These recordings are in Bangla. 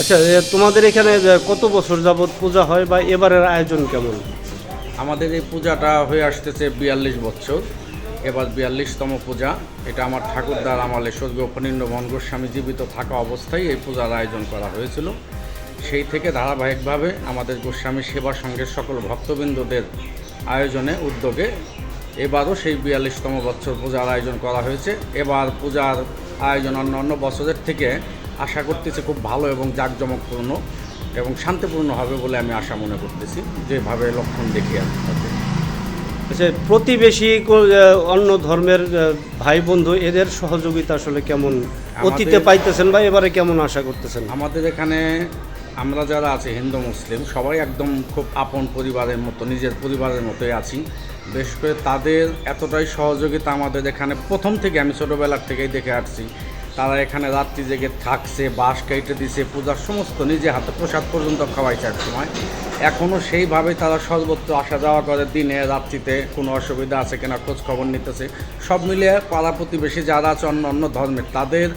আচ্ছা তোমাদের এখানে কত বছর যাবত পূজা হয় বা এবারের আয়োজন কেমন? আমাদের এই পূজাটা হয়ে আসতেছে বিয়াল্লিশ বছর এবার বিয়াল্লিশতম পূজা। এটা আমার ঠাকুরদার আমলে স্বর্গীয় ফণীন্দ্র মোহন গোস্বামী জীবিত থাকা অবস্থায় এই পূজার আয়োজন করা হয়েছিল। সেই থেকে ধারাবাহিকভাবে আমাদের গোস্বামী সেবা সঙ্গে সকল ভক্তবৃন্দদের আয়োজনে, উদ্যোগে এবারও সেই বিয়াল্লিশতম বছর পূজার আয়োজন করা হয়েছে। এবার পূজার আয়োজন অন্য অন্য বছরের থেকে আশা করতেছি খুব ভালো এবং জাঁকজমকপূর্ণ এবং শান্তিপূর্ণ হবে বলে আমি আশা মনে করতেছি যেভাবে লক্ষণ দেখি আর। আচ্ছা প্রতিবেশী অন্য ধর্মের ভাই বন্ধু এদের সহযোগিতা আসলে কেমন? অতীতে পাইতেছেন বা এবারে কেমন আশা করতেছেন? আমাদের এখানে আমরা যারা আছি হিন্দু মুসলিম সবাই একদম খুব আপন পরিবারের মতো নিজের পরিবারের মতোই আছি। বিশেষ করে তাদের এতটাই সহযোগিতা আমাদের এখানে প্রথম থেকে আমি ছোটোবেলার থেকেই দেখে আসছি। তারা এখানে রাত্রি জেগে থাকছে, বাঁশ কেটে দিছে, পূজার সমস্ত নিজে হাতে প্রসাদ পর্যন্ত খাওয়াইছে এক সময় এখনও সেইভাবে তারা সর্বত্র আসা যাওয়া করে, দিনে, রাত্রিতে কোনো অসুবিধা আছে কিনা খোঁজ খবর নিতেছে। সব মিলিয়ে পাড়া প্রতিবেশী যারা আছে, অন্য অন্য ধর্মের, তাদের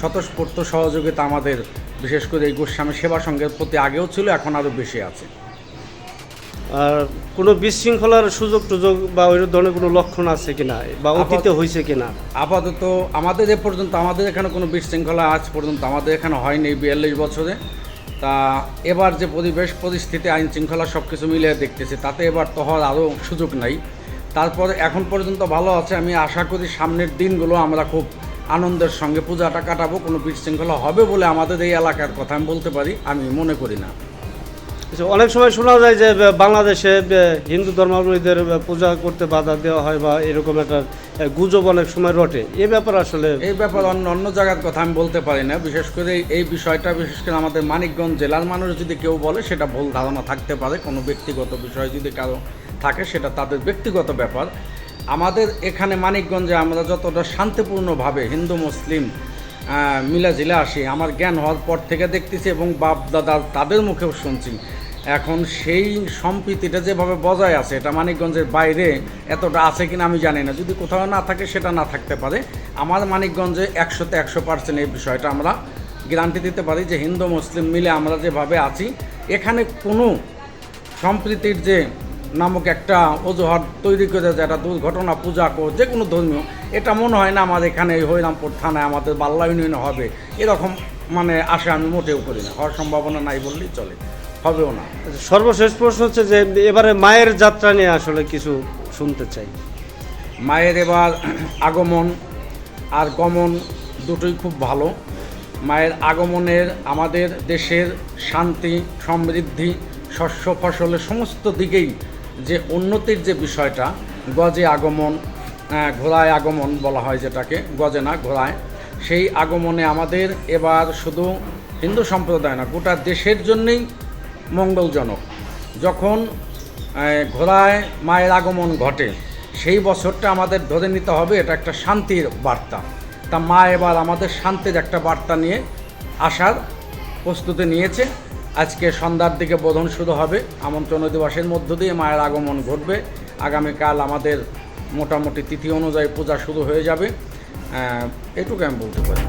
স্বতঃস্ফূর্ত সহযোগিতা আমাদের, বিশেষ করে এই গোস্বামী সেবা সংঘের প্রতি আগেও ছিল, এখন আরও বেশি আছে। আর কোনো বিশৃঙ্খলার সুযোগ টুযোগ বা ওই ধরনের কোনো লক্ষণ আছে কিনা বা অতীতে হয়েছে কিনা? আপাতত আমাদের এ পর্যন্ত আমাদের এখানে কোনো বিশৃঙ্খলা আজ পর্যন্ত আমাদের এখানে হয়নি বিয়াল্লিশ বছরে। তা এবার যে পরিবেশ পরিস্থিতি আইন শৃঙ্খলা সব কিছু মিলিয়ে দেখতেছি তাতে এবার তো হওয়ার আরও সুযোগ নাই। তারপর এখন পর্যন্ত ভালো আছে আমি আশা করি সামনের দিনগুলো আমরা খুব আনন্দের সঙ্গে পূজাটা কাটাবো কোনো বিশৃঙ্খলা হবে বলে আমাদের এই এলাকার কথা আমি বলতে পারি আমি মনে করি না। অনেক সময় শোনা যায় যে বাংলাদেশে হিন্দু ধর্মাবলীদের পূজা করতে বাধা দেওয়া হয় বা এরকম একটা গুজব অনেক সময় রটে। এ ব্যাপার আসলে এই ব্যাপার অন্য অন্য জায়গার কথা আমি বলতে পারি না। বিশেষ করে এই বিষয়টা, বিশেষ করে আমাদের মানিকগঞ্জ জেলার মানুষ যদি কেউ বলে, সেটা ভুল ধারণা থাকতে পারে। কোনো ব্যক্তিগত বিষয় যদি কারও থাকে, সেটা তাদের ব্যক্তিগত ব্যাপার। আমাদের এখানে মানিকগঞ্জে আমরা যতটা শান্তিপূর্ণভাবে হিন্দু, মুসলিম মিলাজিলা আসি, আমার জ্ঞান হওয়ার পর থেকে দেখতেছি এবং বাপ দাদা তাদের মুখেও শুনছি। এখন সেই সম্প্রীতিটা যেভাবে বজায় আছে, এটা মানিকগঞ্জের বাইরে এতটা আছে কিনা আমি জানি না। যদি কোথাও না থাকে, সেটা না থাকতে পারে। আমার মানিকগঞ্জে একশোতে একশো পার্সেন্ট এই বিষয়টা আমরা গ্যারান্টি দিতে পারি যে হিন্দু, মুসলিম মিলে আমরা যেভাবে আছি, এখানে কোনো সম্প্রীতির যে নামক একটা অজুহাত তৈরি করে, যে একটা দুর্ঘটনা, পূজা কর, যে কোনো ধর্মীয়, এটা মনে হয় না আমার এখানে এই হরিরামপুর থানায় আমাদের বাল্লা ইউনিয়নে হবে। এরকম মানে আশা আমি মোটেও করি না। হওয়ার সম্ভাবনা নাই বললেই চলে। হবেও না। সর্বশেষ প্রশ্ন হচ্ছে যে এবারে মায়ের যাত্রা নিয়ে আসলে কিছু শুনতে চাই। মায়ের এবার আগমন আর গমন দুটোই খুব ভালো। মায়ের আগমনের আমাদের দেশের শান্তি সমৃদ্ধি শস্য ফসলের সমস্ত দিকেই যে উন্নতির যে বিষয়টা গজে আগমন ঘোড়ায় আগমন বলা হয় যেটাকে গজে না ঘোড়ায় সেই আগমনে আমাদের এবার শুধু হিন্দু সম্প্রদায় না গোটা দেশের জন্যেই মঙ্গলজনক। যখন ঘোড়ায় মায়ের আগমন ঘটে, সেই বছরটা আমাদের ধরে নিতে হবে, এটা একটা শান্তির বার্তা। তা মা এবার আমাদের শান্তির একটা বার্তা নিয়ে আসার প্রস্তুতি নিয়েছে। আজকে সন্ধ্যার দিকে বোধন শুরু হবে। আমন্ত্রণ দিবসের মধ্য দিয়ে মায়ের আগমন ঘটবে। আগামীকাল আমাদের মোটামুটি তিথি অনুযায়ী পূজা শুরু হয়ে যাবে। এটুকু আমি বলতে পারি।